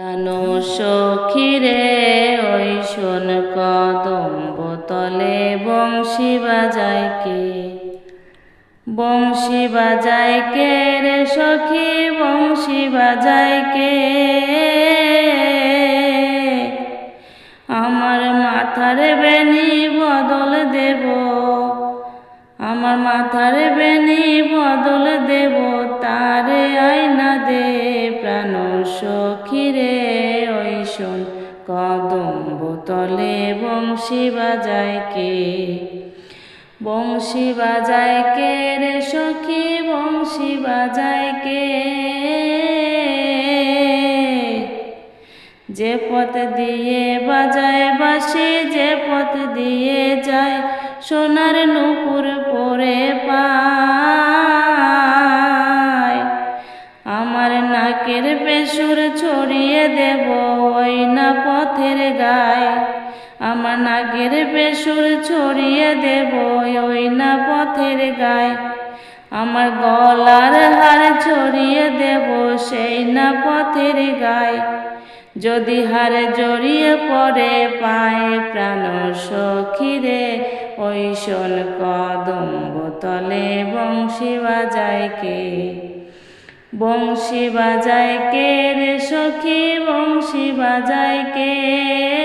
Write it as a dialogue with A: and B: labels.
A: প্রাণ সখিরে, ওই শোন কদম বোতলে বংশী বাজায় কে? বংশী বাজায় কে রে সখী? বংশী বাজায় কে? আমার মাথার বেনি বদল দেব আমার মাথার বেনি বদল দেব, তারে আয়না দে প্রাণ সখিরে ওই শোন কদম বোতলে বংশী বাজায় কে? বংশী বাজায় কে রে সখী, বংশী বাজায় কে? যে পথ দিয়ে বাজায় বাসি যে পথ দিয়ে যায় সোনার নুপুর পরে পায় আমার নাকের পেশুর ছড়িয়ে দেব ওই না পথের গায়। আমার নাকের পেশুর ছড়িয়ে দেব ওই না পথের গায়। আমার গলার হার ছড়িয়ে দেব সেই না পথের গায়। যদি হারে জড়িয়ে পড়ে, পায় প্রাণ সখিরে ওই শোল কদম্ব তলে বংশী বাজায় কে? বংশী বাজায় কে রে সখী? বংশী বাজায় কে?